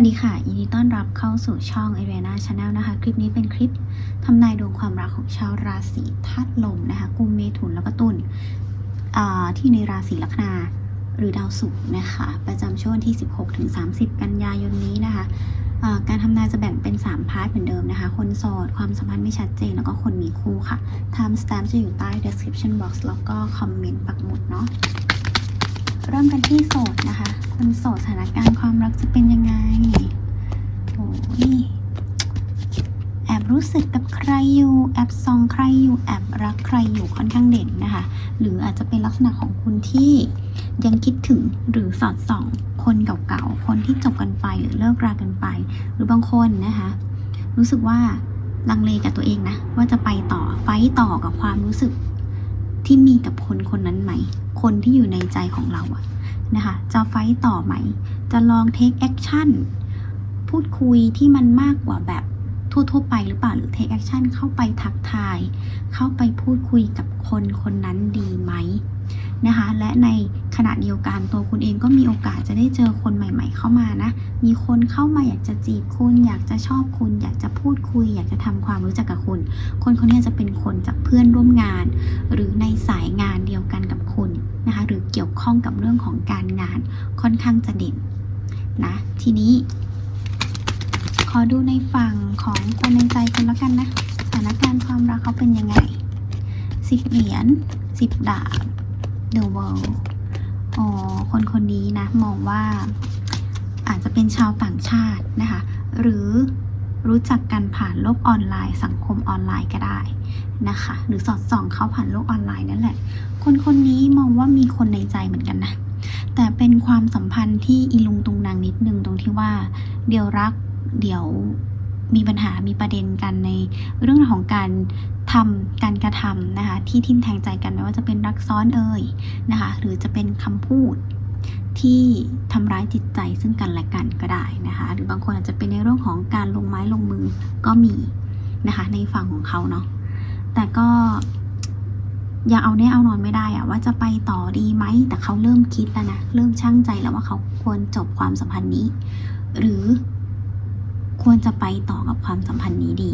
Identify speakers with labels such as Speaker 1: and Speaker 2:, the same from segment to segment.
Speaker 1: วัสดีค่ะ ยินดีต้อนรับเข้าสู่ช่อง a r e n a Channel นะคะ คลิปนี้เป็นคลิปทำนายดวงความรักของชาวราศีธาตุลมนะคะกุมเมถุนแล้วก็ตุลที่ในราศีลัคนาหรือดาวศุกร์นะคะ ประจำช่วงที่ 16-30 กันยายนนี้นะคะการทำนายจะแบ่งเป็น 3 พาร์ทเหมือนเดิมนะคะ คนโสด ความสัมพันธ์ไม่ชัดเจน แล้วก็คนมีคู่ค่ะ time stamp จะอยู่ใต้ description box แล้วก็คอมเมนต์ปักหมุดเนาะ เริ่มกันที่โสดนะคะ คนโสดสถานการณ์ความรักจะเป็นยังไงโอ้ยแอบรู้สึกกับใครอยู่ แอบซองใครอยู่ แอบรักใครอยู่ค่อนข้างเด่นนะคะ หรืออาจจะเป็นลักษณะของคุณที่ยังคิดถึงหรือสอดส่อง คนเก่าๆ คนที่จบกันไปหรือเลิกรากันไป หรือบางคนนะคะ รู้สึกว่าลังเลกับตัวเองนะ ว่าจะไปต่อไฟต์ต่อกับความรู้สึก ที่มีกับคนคนนั้นไหม คนที่อยู่ในใจของเราอะนะคะ จะไฟต์ต่อไหม จะลองเทคแอคชั่น พูดคุยที่มันมากกว่าแบบทั่วๆไปหรือเปล่า หรือเทคแอคชั่นเข้าไปทักทาย เข้าไปพูดคุยกับคนคนนั้นดีไหม นะคะ และในขณะเดียวกันตัวคุณเองก็มีโอกาสจะได้เจอคนใหม่ ๆ เข้ามานะ มีคนเข้ามาอยากจะจีบคุณ อยากจะชอบคุณ อยากจะพูดคุย อยากจะทำความรู้จักกับคุณ คนคนนี้จะเป็นคนจากเพื่อนร่วมงาน หรือในสายงานเดียวกันกับคุณนะคะ หรือเกี่ยวข้องกับเรื่องของการงานค่อนข้างจะเด่นนะ ทีนี้ ขอดูในฝั่งของคนในใจคุณแล้วกันนะ สถานการณ์ความรักเขาเป็นยังไงสิบเหรียญสิบดาบ The World อ๋อ คนคนนี้นะ มองว่าอาจจะเป็นชาวต่างชาตินะคะ หรือรู้จักกันผ่านโลกออนไลน์ สังคมออนไลน์ก็ได้นะคะ หรือสอดส่องเขาผ่านโลกออนไลน์นั่นแหละ คนคนนี้มองว่ามีคนในใจเหมือนกันนะ แต่เป็นความสัมพันธ์ที่อีลุงตุงนางนิดนึงตรงที่ว่าเดี๋ยวรักเดี๋ยวมีปัญหามีประเด็นกันในเรื่องของการ ทำการกระทำนะคะที่ทิ่มแทงใจกันไม่ว่าจะเป็นรักซ้อนเอ่ยนะคะหรือจะเป็นคำพูดที่ทำร้ายจิตใจซึ่งกันและกันก็ได้นะคะหรือบางคนอาจจะเป็นในเรื่องของการลงไม้ลงมือก็มีนะคะในฝั่งของเขาเนาะแต่ก็ยังเอาแน่เอานอนไม่ได้อะว่าจะไปต่อดีไหมแต่เขาเริ่มคิดแล้วนะเริ่มชั่งใจแล้วว่าเขาควรจบความสัมพันธ์นี้ หรือควรจะไปต่อกับความสัมพันธ์นี้ดี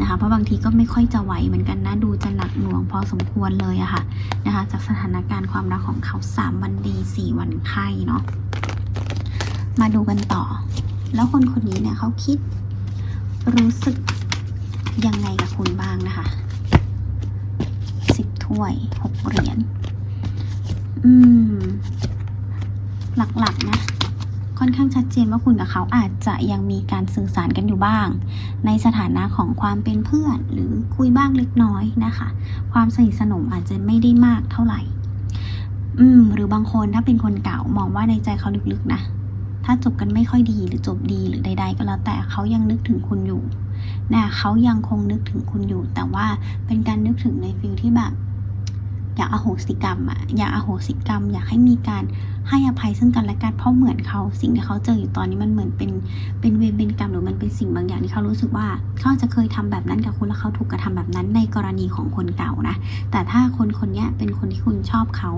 Speaker 1: นะคะ เพราะบางทีก็ไม่ค่อยจะไหวเหมือนกันนะ ดูจะหนักหน่วงพอสมควรเลยอะค่ะนะคะ จากสถานการณ์ความรักของเขาสามวันดีสี่วันไข้เนาะ มาดูกันต่อ แล้วคนคนนี้เนี่ยเขาคิดรู้สึกยังไงกับคุณบ้างนะคะสิบถ้วยหกเหรียญ อืม หลักๆนะ อนข้างชัดเจนว่าคุณกับเขาอาจจะยังมีการสื่อสารกันอยู่บ้าง ในสถานะของความเป็นเพื่อน หรือคุยบ้างเล็กน้อยนะคะ ความสนิทสนมอาจจะไม่ได้มากเท่าไหร่ อืม หรือบางคนถ้าเป็นคนเก่ามองว่าในใจเขาลึกๆนะถ้าจบกันไม่ค่อยดีหรือจบดีหรือใด ๆ ก็แล้วแต่เขายังนึกถึงคุณอยู่นะเขายังคงนึกถึงคุณอยู่ แต่ว่าเป็นการนึกถึงในฟิลที่แบบ อยากอโหสิกรรมอะอยากอโหสิกรรม อยากให้มีการ ให้อภัยซึ่งกันและกันเพราะเหมือนเขาสิ่งที่เขาเจออยู่ตอนนี้มันเหมือนเป็นเป็นเวรเป็นกรรมหรือมันเป็นสิ่งบางอย่างที่เขารู้สึกว่าเขาจะเคยทำแบบนั้นกับคุณแล้วเขาถูกกระทำแบบนั้นในกรณีของคนเก่านะ แต่ถ้าคนคนนี้เป็นคนที่คุณชอบเขา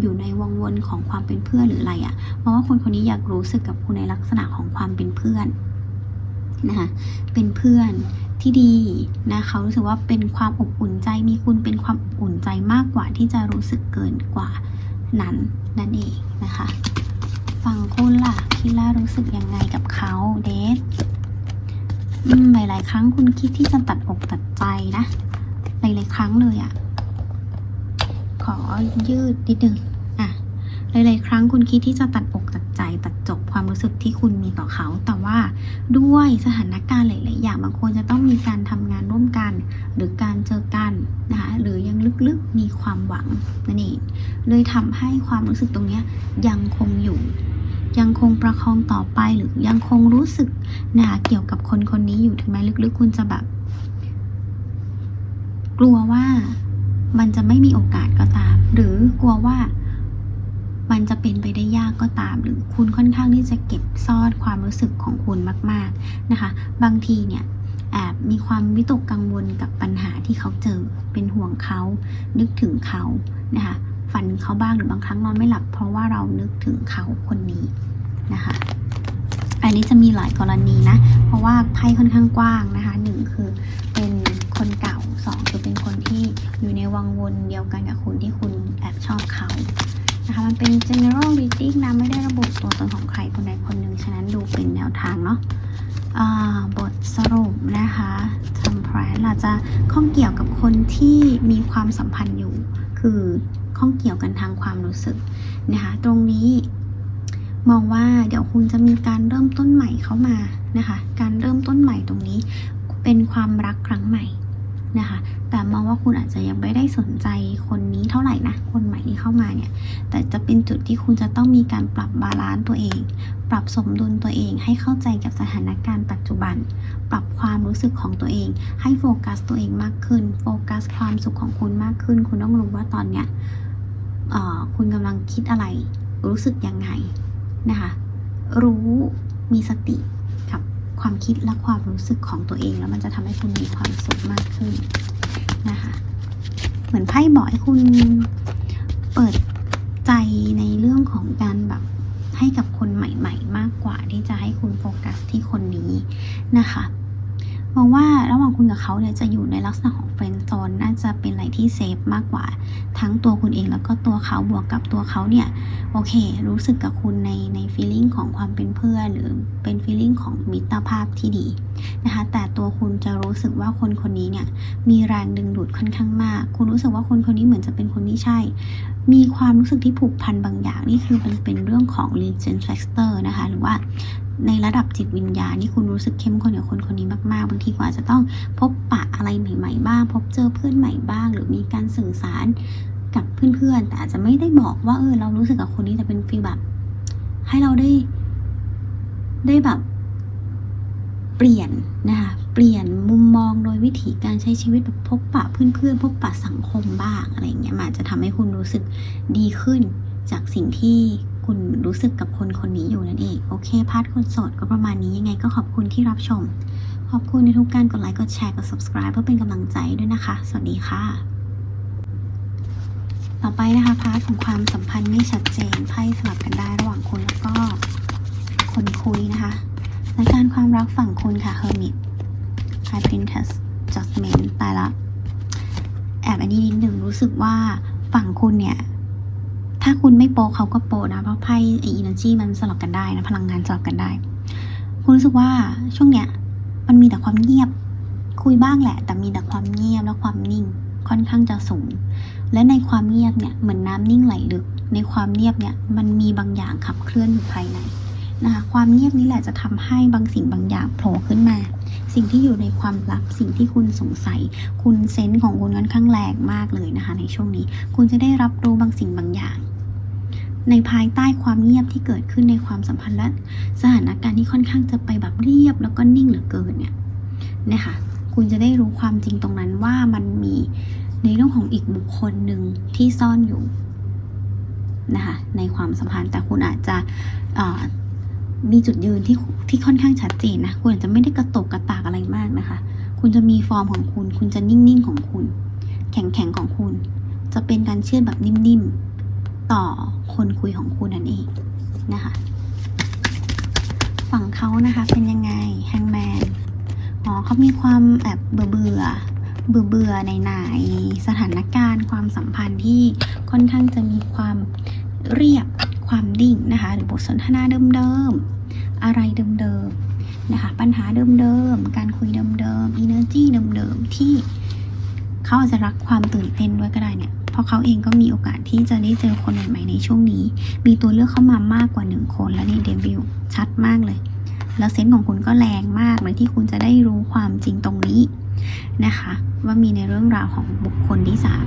Speaker 1: อยู่ในวงวนของความเป็นเพื่อนหรืออะไรอะเพราะว่าคนคนนี้อยากรู้สึกกับคุณในลักษณะของความเป็นเพื่อนนะคะเป็นเพื่อนที่ดีนะเขารู้สึกว่าเป็นความอบอุ่นใจมีคุณเป็นความอบอุ่นใจมากกว่าที่จะรู้สึกเกินกว่า นั้นนั่นเองนะคะฝั่งคุณล่ะคิดล่ารู้สึกยังไงกับเขาเดทอืมหลายๆ ครั้งคุณคิดที่จะตัดอกตัดใจนะหลายๆครั้งเลยอะ่ะ ขอยืดนิดนึงอะหลายๆ ครั้งคุณคิดที่จะตัดอกตัด ใจตัดจบความรู้สึกที่คุณมีต่อเขา แต่ว่าด้วยสถานการณ์หลาย ๆ อย่างบางคนจะต้องมีการทำงานร่วมกัน หรือการเจอกันนะคะหรือยังลึก ๆ มีความหวังนั่นเองเลยทำให้ความรู้สึกตรงนี้ยยังคงอยู่ยังคงประคองต่อไปหรือยังคงรู้สึกนะคะเกี่ยวกับคนคนนี้อยู่ถึงแม้ลึกๆ คุณจะแบบ กลัวว่ามันจะไม่มีโอกาสก็ตาม หรือกลัวว่า มันจะเป็นไปได้ยากก็ตาม หรือคุณค่อนข้างที่จะเก็บซ่อนความรู้สึกของคุณมาก ๆนะคะ บางทีเนี่ยแอบมีความวิตกกังวลกับปัญหาที่เขาเจอ เป็นห่วงเขา นึกถึงเขานะคะฝันเขาบ้างหรือบางครั้งนอนไม่หลับ เพราะว่าเรานึกถึงเขาคนนี้นะคะ อันนี้จะมีหลายกรณีนะ เพราะว่าไพ่ค่อนข้างกว้างนะคะหนึ่งคือเป็นคนเก่าสองคือเป็นคนที่อยู่ในวังวนเดียวกันกับคุณที่คุณแอบชอบเขา นะคะมันเป็น general reading นะไม่ได้ระบุตัวตนของใครคนใดคนหนึ่งฉะนั้นดูเป็นแนวทางเนาะบทสรุปนะคะทำแพรเราจะข้องเกี่ยวกับคนที่มีความสัมพันธ์อยู่ คือข้องเกี่ยวกันทางความรู้สึกนะคะตรงนี้มองว่าเดี๋ยวคุณจะมีการเริ่มต้นใหม่เข้ามานะคะ การเริ่มต้นใหม่ตรงนี้เป็นความรักครั้งใหม่ นะคะ แต่มองว่าคุณอาจจะยังไม่ได้สนใจคนนี้เท่าไหร่นะ คนใหม่ที่เข้ามาเนี่ย แต่จะเป็นจุดที่คุณจะต้องมีการปรับบาลานซ์ตัวเอง ปรับสมดุลตัวเอง ให้เข้าใจกับสถานการณ์ปัจจุบัน ปรับความรู้สึกของตัวเอง ให้โฟกัสตัวเองมากขึ้น โฟกัสความสุขของคุณมากขึ้น คุณต้องรู้ว่าตอนเนี้ยคุณกำลังคิดอะไร รู้สึกยังไงนะคะ รู้ มีสติ ความคิดและความรู้สึกของตัวเอง แล้วมันจะทำให้คุณมีความสุขมากขึ้นนะคะ เหมือนไพ่บอกให้คุณเปิดใจในเรื่องของการแบบให้กับคนใหม่ ๆ มากกว่าที่จะให้คุณโฟกัสที่คนนี้นะคะ มองว่าระหว่างคุณกับเขาเนี่ยจะอยู่ในลักษณะของเฟรนด์โซนน่าจะเป็นอะไรที่เซฟมากกว่า ทั้งตัวคุณเองแล้วก็ตัวเขาบวกกับตัวเขาเนี่ยโอเค รู้สึกกับคุณในในฟีลลิ่งของความเป็นเพื่อนหรือเป็นฟีลลิ่งของมิตรภาพที่ดีนะคะแต่ตัวคุณจะรู้สึกว่าคนคนนี้เนี่ยมีแรงดึงดูดค่อนข้างมาก คุณรู้สึกว่าคนคนนี้เหมือนจะเป็นคนที่ใช่ มีความรู้สึกที่ผูกพันบางอย่างนี่คือมันเป็นเรื่องของ legend factor นะคะหรือว่า ในระดับจิตวิญญาณที่คุณรู้สึกเข้มข้นกับคนคนนี้มากๆ บางทีก็อาจจะต้องพบปะอะไรใหม่ ๆ บ้าง พบเจอเพื่อนใหม่บ้าง หรือมีการสื่อสารกับเพื่อนๆ แต่อาจจะไม่ได้บอกว่าเออเรารู้สึกกับคนนี้แต่เป็นฟีลแบบ ให้เราได้ ได้แบบ เปลี่ยนนะคะเปลี่ยนมุมมองโดยวิถีการใช้ชีวิตแบบพบปะเพื่อนๆ พบปะสังคมบ้างอะไรอย่างเงี้ยมันอาจจะทำให้คุณรู้สึกดีขึ้นจากสิ่งที่ คุณรู้สึกกับคนคนนี้อยู่นั่นเอง โอเค พาร์ทคนโสดก็ประมาณนี้ยังไงก็ขอบคุณที่รับชม ขอบคุณในทุกการกดไลค์ กดแชร์ กด subscribe เพื่อเป็นกำลังใจด้วยนะคะ สวัสดีค่ะ ต่อไปนะคะพาร์ทของความสัมพันธ์ไม่ชัดเจน ไพ่สลับกันได้ระหว่างคุณแล้วก็คนคุยนะคะในการความรักฝั่งคุณค่ะ Hermit High Princess Judgment ตายละ แอบอันนี้นิดหนึ่งรู้สึกว่าฝั่งคุณเนี่ย ถ้าคุณไม่โปเขาก็โปนะ เพราะไพ่ไอ energy มันสลับกันได้นะ พลังงานสลับกันได้ คุณรู้สึกว่าช่วงเนี้ย มันมีแต่ความเงียบ คุยบ้างแหละ แต่มีแต่ความเงียบและความนิ่ง ค่อนข้างจะสูง และในความเงียบเนี่ย เหมือนน้ำนิ่งไหลลึก ในความเงียบเนี่ย มันมีบางอย่างขับเคลื่อนอยู่ภายในนะคะความเงียบนี้แหละจะทำให้บางสิ่งบางอย่างโผล่ขึ้นมา สิ่งที่อยู่ในความลับสิ่งที่คุณสงสัย คุณเซนส์ของคุณค่อนข้างแรงมากเลยนะคะ ในช่วงนี้ คุณจะได้รับรู้บางสิ่งบางอย่าง ในภายใต้ความเงียบที่เกิดขึ้นในความสัมพันธ์และสถานการณ์ที่ค่อนข้างจะไปแบบเรียบแล้วก็นิ่งเหลือเกินเนี่ยนะคะคุณจะได้รู้ความจริงตรงนั้นว่ามันมีในเรื่องของอีกบุคคลหนึ่งที่ซ่อนอยู่นะคะในความสัมพันธ์แต่คุณอาจจะมีจุดยืนที่ที่ค่อนข้างชัดเจนนะคุณอาจจะไม่ได้กระตกกระตากอะไรมากนะคะ คุณจะมีฟอร์มของคุณ คุณจะนิ่งๆของคุณ แข็งๆของคุณ จะเป็นการเชื่อแบบนิ่มๆ ต่อคนคุยของคุณนั่นเองนะคะ ฝั่งเขานะคะเป็นยังไงแฮงแมนอ๋อเขามีความแอบเบื่อเบื่อเบื่อเบื่อในไหนสถานการณ์ความสัมพันธ์ที่ค่อนข้างจะมีความเรียบความดิ่งนะคะ หรือบทสนทนาเดิมๆ อะไรเดิมๆนะคะ ปัญหาเดิมๆ การคุยเดิมๆ energy เดิมๆ ที่เขาอาจจะรักความตื่นเต้นด้วยก็ได้เนี่ย ราะเขาเองก็มีโอกาสที่จะได้เจอคนใหม่ๆในช่วงนี้ มีตัวเลือกเข้ามามากกว่าหนึ่งคนและในเดบิวชัดมากเลย แล้วเซนส์ของคุณก็แรงมากเลยที่คุณจะได้รู้ความจริงตรงนี้นะคะ ว่ามีในเรื่องราวของบุคคลที่สาม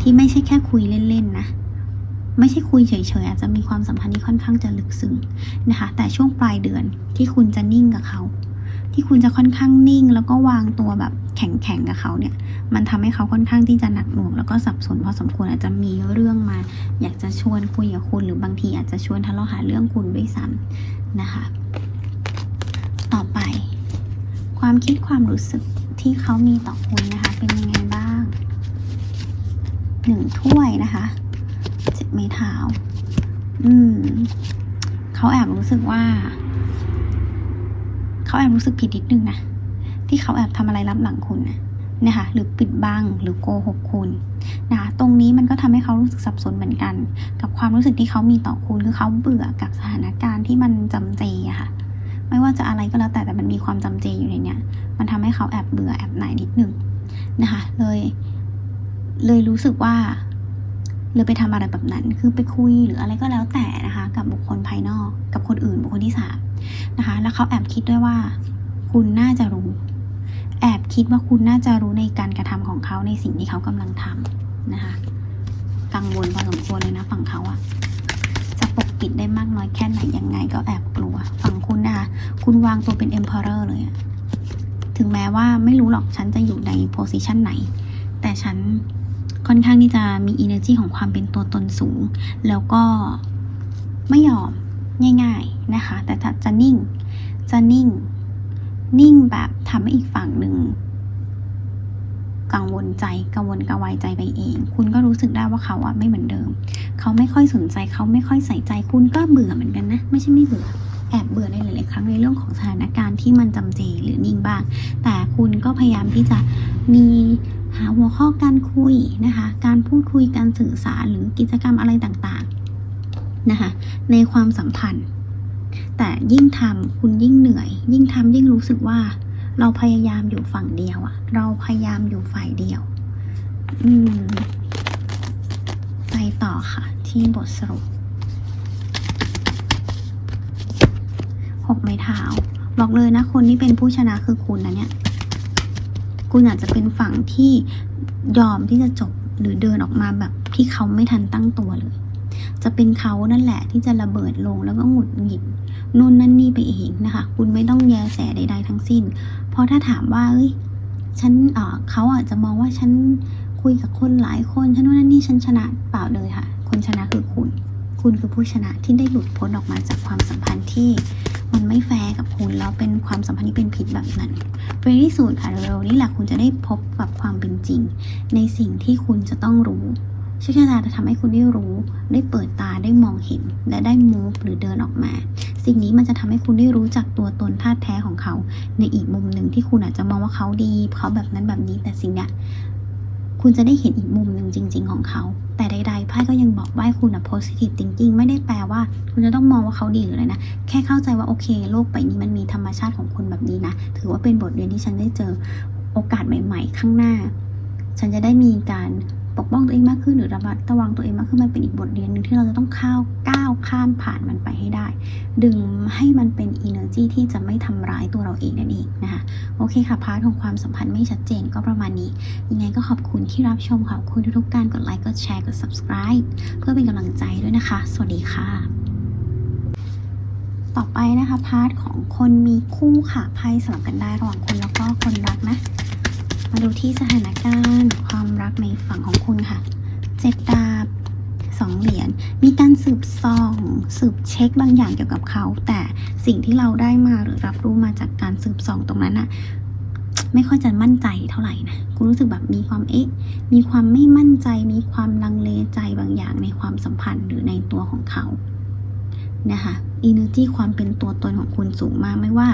Speaker 1: ที่ไม่ใช่แค่คุยเล่นๆนะไม่ใช่คุยเฉยๆอาจจะมีความสัมพันธ์ที่ค่อนข้างจะลึกซึ้งนะคะ แต่ช่วงปลายเดือนที่คุณจะนิ่งกับเขา ที่คุณจะค่อนข้างนิ่ง แล้วก็วางตัวแบบแข็งๆกับเขาเนี่ย มันทำให้เขาค่อนข้างที่จะหนักหน่วงแล้วก็สับสนพอสมควรอาจจะมีเรื่องมา อยากจะชวนคุยกับคุณ หรือบางทีอาจจะชวนทะเลาะหาเรื่องคุณด้วยซ้ำนะคะ ต่อไป ความคิดความรู้สึกที่เขามีต่อคุณนะคะ เป็นยังไงบ้างหนึ่งถ้วยนะคะเจ็ดไม้เท้า อืมเขาแอบรู้สึกว่า เขาแอบรู้สึกผิดนิดนึงนะ ที่เขาแอบทำอะไรลับหลังคุณนะนะคะหรือปิดบังหรือโกหกคุณนะคะตรงนี้มันก็ทำให้เขารู้สึกสับสนเหมือนกัน กับความรู้สึกที่เขามีต่อคุณคือเขาเบื่อกับสถานการณ์ที่มันจำเจอะค่ะ ไม่ว่าจะอะไรก็แล้วแต่แต่มันมีความจำเจอยู่ในเนี้ยมันทำให้เขาแอบเบื่อแอบหน่ายนิดนึงนะคะเลยเลยรู้สึกว่า เลยไปทำอะไรแบบนั้น คือไปคุยหรืออะไรก็แล้วแต่นะคะ กับบุคคลภายนอก กับคนอื่นบุคคลที่สามนะคะ แล้วเขาแอบคิดด้วยว่า คุณน่าจะรู้ แอบคิดว่าคุณน่าจะรู้ในการกระทำของเขาในสิ่งที่เขากำลังทำนะคะ กังวลพอสมควรเลยนะฝั่งเขาอะจะปกปิดได้มากน้อยแค่ไหนยังไง ก็แอบกลัว ฝั่งคุณนะคะคุณวางตัวเป็น emperor เลยอะถึงแม้ว่าไม่รู้หรอกฉันจะอยู่ในโพสิชันไหน แต่ฉัน ค่อนข้างที่จะมี energy ของความเป็นตัวตนสูง แล้วก็ไม่ยอมง่ายๆนะคะ แต่จะนิ่ง จะนิ่ง นิ่งแบบทำให้อีกฝั่งหนึ่งกังวลใจกังวลกระวายใจไปเอง คุณก็รู้สึกได้ว่าเขาอะไม่เหมือนเดิม เขาไม่ค่อยสนใจเขาไม่ค่อยใส่ใจ คุณก็เบื่อเหมือนกันนะ ไม่ใช่ไม่เบื่อ แอบเบื่อในหลาย ๆ ครั้งในเรื่องของสถานการณ์ที่มันจำเจหรือนิ่งบ้าง แต่คุณก็พยายามที่จะมี หาหัวข้อการคุยนะคะ การพูดคุยการสื่อสารหรือกิจกรรมอะไรต่างๆนะคะ ในความสัมพันธ์ แต่ยิ่งทำคุณยิ่งเหนื่อย ยิ่งทำยิ่งรู้สึกว่า เราพยายามอยู่ฝั่งเดียวอะเราพยายามอยู่ฝ่ายเดียว อืมไปต่อค่ะ ที่บทสรุปหกไม้เท้า บอกเลยนะ คนที่เป็นผู้ชนะคือคุณนะเนี่ย คุณอาจจะเป็นฝั่งที่ยอมที่จะจบหรือเดินออกมาแบบที่เขาไม่ทันตั้งตัวเลย จะเป็นเขานั่นแหละที่จะระเบิดลงแล้วก็หงุดหงิดนู่นนั่นนี่ไปเองนะคะ คุณไม่ต้องแยแสใด ๆ ทั้งสิ้น เพราะถ้าถามว่าเอ้ยฉันเออเขาอาจจะมองว่าฉันคุยกับคนหลายคนฉันนู่นนั่นนี่ฉันชนะเปล่าเลยค่ะ คนชนะคือคุณ คุณคือผู้ชนะที่ได้หลุดพ้นออกมาจากความสัมพันธ์ที่มันไม่แฟร์กับคุณแล้วเป็นความสัมพันธ์ที่เป็นพิษแบบนั้นในที่สุดค่ะเร็วๆนี้แหละคุณจะได้พบกับความเป็นจริง ในสิ่งที่คุณจะต้องรู้โชคชะตาจะทำให้คุณได้รู้ ได้เปิดตาได้มองเห็น และได้ move หรือเดินออกมา สิ่งนี้มันจะทำให้คุณได้รู้จักตัวตนท่าแท้ของเขา ในอีกมุมหนึ่งที่คุณอาจจะมองว่าเขาดีเขาแบบนั้นแบบนี้แต่สิ่งเนี้ย คุณจะได้เห็นอีกมุมหนึ่งจริง ๆ ของเขา แต่ใดๆไพ่ก็ยังบอกว่าให้คุณอะ positive thinking ไม่ได้แปลว่า คุณจะต้องมองว่าเขาดีหรืออะไรนะ แค่เข้าใจว่าโอเค โลกใบนี้มันมีธรรมชาติของคนแบบนี้นะ ถือว่าเป็นบทเรียนที่ฉันได้เจอโอกาสใหม่ ๆ ข้างหน้า ฉันจะได้มีการ ปกป้องตัวเองมากขึ้นหรือระมัดระวังตัวเองมากขึ้นมันเป็นอีกบทเรียนหนึ่งที่เราจะต้องข้าวก้าวข้ามผ่านมันไปให้ได้ ดึงให้มันเป็น energy ที่จะไม่ทำร้ายตัวเราเองนั่นเองนะคะโอเคค่ะพาร์ทของความสัมพันธ์ไม่ชัดเจนก็ประมาณนี้ ยังไงก็ขอบคุณที่รับชมขอบคุณทุกๆการกดไลค์กดแชร์กด subscribe เพื่อเป็นกำลังใจด้วยนะคะ สวัสดีค่ะ ต่อไปนะคะพาร์ทของคนมีคู่ค่ะไพ่สลับกันได้ระหว่างคนแล้วก็คนรักนะ มาดูที่สถานการณ์ ความรักในฝั่งของคุณค่ะเจ็ดดาบสองเหรียญมีการสืบส่อง สืบเช็คบางอย่างเกี่ยวกับเขา แต่สิ่งที่เราได้มาหรือรับรู้มาจากการสืบส่องตรงนั้นอะไม่ค่อยจะมั่นใจเท่าไหร่นะคุณรู้สึกแบบมีความเอ๊ะ มีความไม่มั่นใจ มีความลังเลใจบางอย่างในความสัมพันธ์หรือในตัวของเขา นะคะ energy ความเป็นตัวตนของคุณสูงมาก ไม่ว่า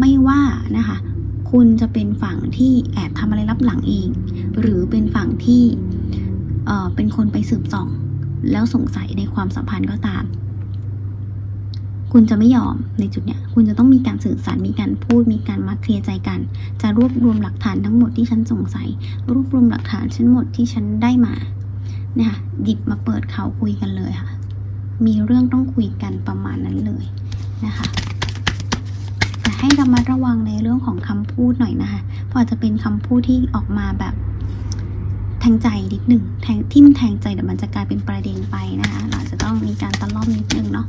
Speaker 1: ไม่ว่านะคะ คุณจะเป็นฝั่งที่แอบทำอะไรลับหลังเอง หรือเป็นฝั่งที่เเป็นคนไปสืบส่อง แล้วสงสัยในความสัมพันธ์ก็ตาม คุณจะไม่ยอมในจุดเนี้ย คุณจะต้องมีการสื่อสารมีการพูดมีการมาเคลียร์ใจกัน จะรวบรวมหลักฐานทั้งหมดที่ฉันสงสัย รวบรวมหลักฐานทั้งหมดที่ฉันได้มานะคะหยิบมาเปิดเขาคุยกันเลยค่ะ มีเรื่องต้องคุยกันประมาณนั้นเลยนะคะ ให้ระมัดระวังในเรื่องของคำพูดหน่อยนะคะเพราะอาจจะเป็นคำพูดที่ออกมาแบบแทงใจนิดหนึ่งแทงทิ่มแทงใจเดี๋ยวมันจะกลายเป็นประเด็นไปนะคะเราจะต้องมีการตะล่อมนิดนึงเนาะ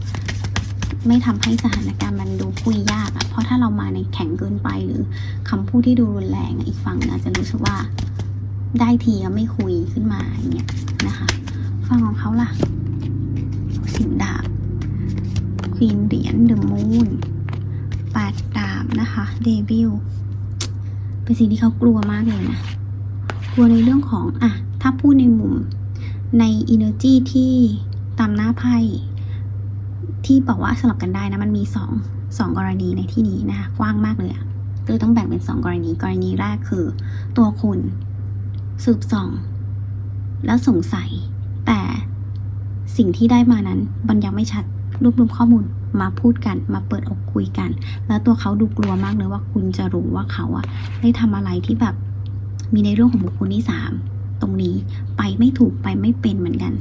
Speaker 1: ไม่ทำให้สถานการณ์มันดูคุยยากอะเพราะถ้าเรามาในแข็งเกินไปหรือคำพูดที่ดูรุนแรงอีกฝั่งหนึ่งอาจจะรู้สึกว่าได้ทีก็ไม่คุยขึ้นมาอย่างเงี้ยนะคะฝั่งของเขาล่ะสิงดาบควีนเหรียญเดอะมูนแปด ดาบนะคะเดวิลเป็นสิ่งที่เขากลัวมากเลยนะ กลัวในเรื่องของอะถ้าพูดในมุมใน energy ที่ตามหน้าไพ่ที่บอกว่าสลับกันได้นะ มันมีสองสองกรณีในที่นี้นะคะกว้างมากเลยอะก็เลยต้องแบ่งเป็นสองกรณี กรณีแรกคือ ตัวคุณสืบส่อง แล้วสงสัย แต่สิ่งที่ได้มานั้นมันยังไม่ชัดรวบรวมข้อมูล มาพูดกันมาเปิดอกคุยกัน แล้วตัวเขาดูกลัวมากเลยว่าคุณจะรู้ว่าเขาอะได้ทำอะไรที่แบบมีในเรื่องของบุคคลที่สามตรงนี้ไปไม่ถูกไปไม่เป็นเหมือนกัน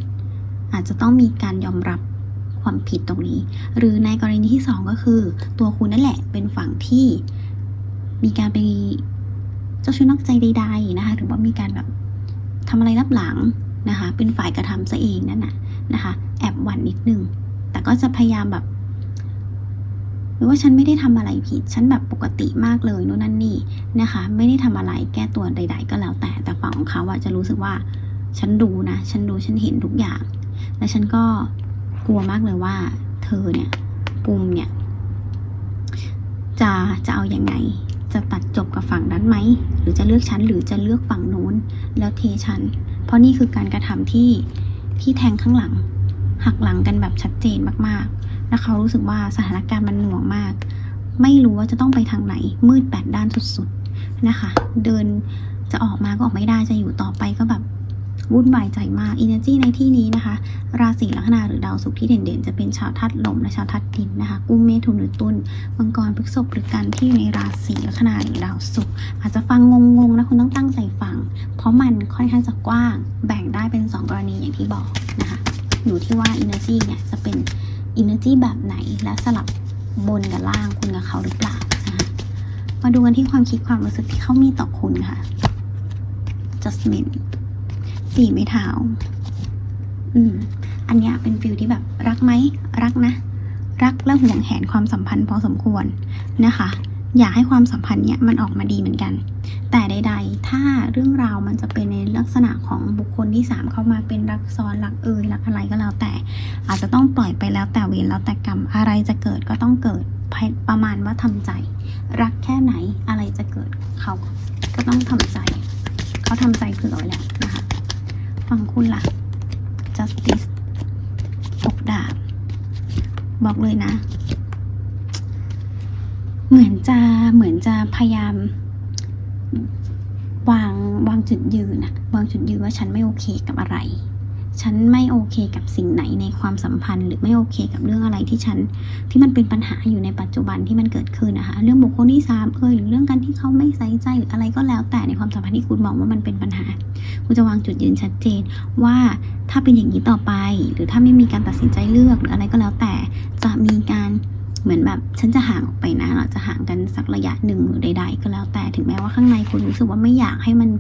Speaker 1: อาจจะต้องมีการยอมรับความผิดตรงนี้ หรือในกรณีที่สองก็คือ ตัวคุณนั่นแหละเป็นฝั่งที่มีการไปเจ้าชู้นอกใจใดๆนะคะหรือว่ามีการแบบทำอะไรรับหลังนะคะ เป็นฝ่ายกระทำซะเองนั่นน่ะนะคะ แอบหวั่นนิดนึง แต่ก็จะพยายามแบบ หรือว่าฉันไม่ได้ทำอะไรผิด ฉันแบบปกติมากเลยโน่นนั่นนี่นะคะ ไม่ได้ทำอะไรแก้ตัวใด ๆ ก็แล้วแต่แต่ฝั่งของเขาอะจะรู้สึกว่า ฉันรู้นะ ฉันรู้ฉันเห็นทุกอย่าง และฉันก็กลัวมากเลยว่า เธอเนี่ยปุ่มเนี่ย จะจะเอาอยัางไง จะตัดจบกับฝั่งนั้นไหมหรือจะเลือกฉันหรือจะเลือกฝั่งโน้นแล้วเทฉัน เพราะนี่คือการกระทำที่ที่แทงข้างหลัง หักหลังกันแบบชัดเจนมากๆ แล้วเขารู้สึกว่าสถานการณ์มันหน่วงมาก ไม่รู้ว่าจะต้องไปทางไหน มืดแปดด้านสุดๆนะคะ เดินจะออกมาก็ออกไม่ได้จะอยู่ต่อไปก็แบบวุ่นวายใจมาก Energy ในที่นี้นะคะ ราศีลัคนาหรือดาวศุกร์ที่เด่นๆ จะเป็นชาวธาตุลมและชาวธาตุดินนะคะ กุมเมถุนหรือตุลมังกรพฤกษภหรือกันที่อยู่ในราศีลัคนาหรือดาวศุกร์อาจจะฟังงงๆนะคุณต้องตั้งใจฟัง เพราะมันค่อนข้างจะกว้าง แบ่งได้เป็น 2 กรณีอย่างที่บอกนะคะ อยู่ที่ว่า Energy เนี่ยจะเป็น Energy แบบไหน และสลับบนกับล่างคุณกับเขาหรือเปล่านะคะมาดูกันที่ความคิดความรู้สึกที่เขามีต่อคุณค่ะ Jasmine สี่ไม้เท้าอืม อันนี้เป็นฟิลที่แบบรักไหม รักนะ รักและห่วงแหนความสัมพันธ์พอสมควรนะคะ อยากให้ความสัมพันธ์เนี้ยมันออกมาดีเหมือนกัน แต่ใด ๆ ถ้าเรื่องราวมันจะเป็นในลักษณะของบุคคลที่สามเข้ามาเป็นรักซ้อนรักเอ่ยรักอะไรก็แล้วแต่ อาจจะต้องปล่อยไปแล้วแต่เวรแล้วแต่กรรมอะไรจะเกิดก็ต้องเกิดประมาณว่าทำใจ รักแค่ไหนอะไรจะเกิดเขาก็ต้องทำใจ เขาทำใจเผื่อไว้แล้วนะคะฟังคุณล่ะ justice ตกดาบบอกเลยนะ เหมือนจะเหมือนจะพยายาม วางวางจุดยืนอะวางจุดยืนว่าฉันไม่โอเคกับอะไร ฉันไม่โอเคกับสิ่งไหนในความสัมพันธ์ หรือไม่โอเคกับเรื่องอะไรที่ฉันที่มันเป็นปัญหาอยู่ในปัจจุบันที่มันเกิดขึ้นนะคะเรื่องบุคคลที่สามเอยหรือเรื่องการที่เขาไม่ใส่ใจหรืออะไรก็แล้ว แต่ในความสัมพันธ์ที่คุณมองว่ามันเป็นปัญหา คุณจะวางจุดยืนชัดเจนว่าถ้าเป็นอย่างนี้ต่อไป หรือถ้าไม่มีการตัดสินใจเลือกหรืออะไรก็แล้วแต่จะมีการเหมือนแบบฉันจะห่าง ห่างกันสักระยะหนึ่งหรือใด ๆ ก็แล้วแต่ถึงแม้ว่าข้างในคุณรู้สึกว่าไม่อยากให้มัน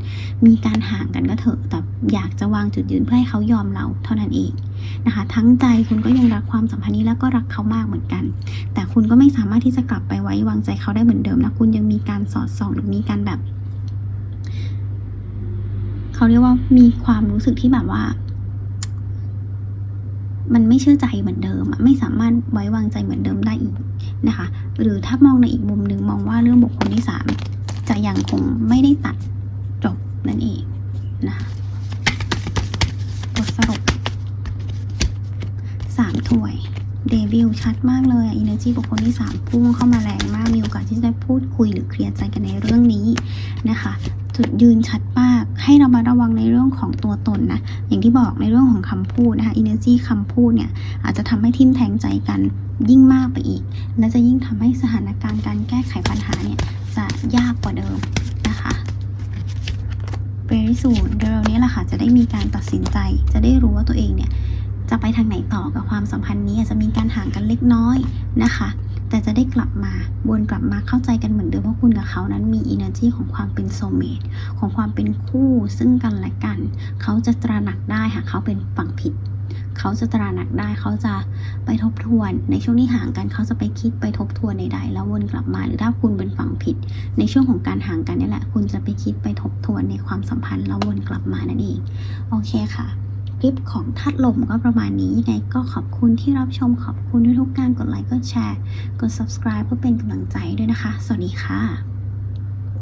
Speaker 1: มีการห่างกันก็เถอะแต่อยากจะวางจุดยืนเพื่อให้เขายอมเราเท่านั้นเองนะคะ ทั้งใจคุณก็ยังรักความสัมพันธ์นี้แล้วก็รักเขามากเหมือนกัน แต่คุณก็ไม่สามารถที่จะกลับไปไว้วางใจเขาได้เหมือนเดิมนะคุณยังมีการสอดส่องหรือมีการแบบ เขาเรียกว่ามีความรู้สึกที่แบบว่า มันไม่เชื่อใจเหมือนเดิม ไม่สามารถไว้วางใจเหมือนเดิมได้อีกนะคะ หรือถ้ามองในอีกมุมหนึ่งมองว่าเรื่องบุคคลที่สามจะยังคงไม่ได้ตัดจบนั่นเองนะคะบทสรุปสามถ้วยเดวิลชัดมากเลยอินเนอร์จีบุคคลที่สามพุ่งเข้ามาแรงมาก มีโอกาสที่จะได้พูดคุยหรือเคลียร์ใจกันในเรื่องนี้นะคะ จุดยืนชัดมาก ให้เรามาระวังในเรื่องของตัวตนนะ อย่างที่บอกในเรื่องของคำพูดนะคะ energy คำพูดเนี่ย อาจจะทำให้ทิมแทงใจกันยิ่งมากไปอีก และจะยิ่งทำให้สถานการณ์การแก้ไขปัญหาเนี่ย จะยากกว่าเดิมนะคะ very soon เร็วนี้แหละค่ะ จะได้มีการตัดสินใจ จะได้รู้ว่าตัวเองเนี่ย จะไปทางไหนต่อกับความสัมพันธ์นี้อาจจะมีการห่างกันเล็กน้อยนะคะ แต่จะได้กลับมาวนกลับมาเข้าใจกันเหมือนเดิมว่าคุณกับเขานั้นมี energy ของความเป็นโซเมตของความเป็นคู่ซึ่งกันและกัน เขาจะตระหนักได้หากเขาเป็นฝั่งผิด เขาจะตระหนักได้เขาจะไปทบทวน ในช่วงที่ห่างกันเขาจะไปคิดไปทบทวนใดๆแล้ววนกลับมาหรือถ้าคุณเป็นฝั่งผิด ในช่วงของการห่างกันนี่แหละ คุณจะไปคิดไปทบทวนในความสัมพันธ์แล้ววนกลับมานั่นเองโอเคค่ะ ลิปของทัดลมก็ประมาณนี้ยังไงก็ขอบคุณที่รับชมขอบคุณทุกๆการกดไลค์กดแชร์ กด subscribe เพื่อเป็นกำลังใจด้วยนะคะ สวัสดีค่ะ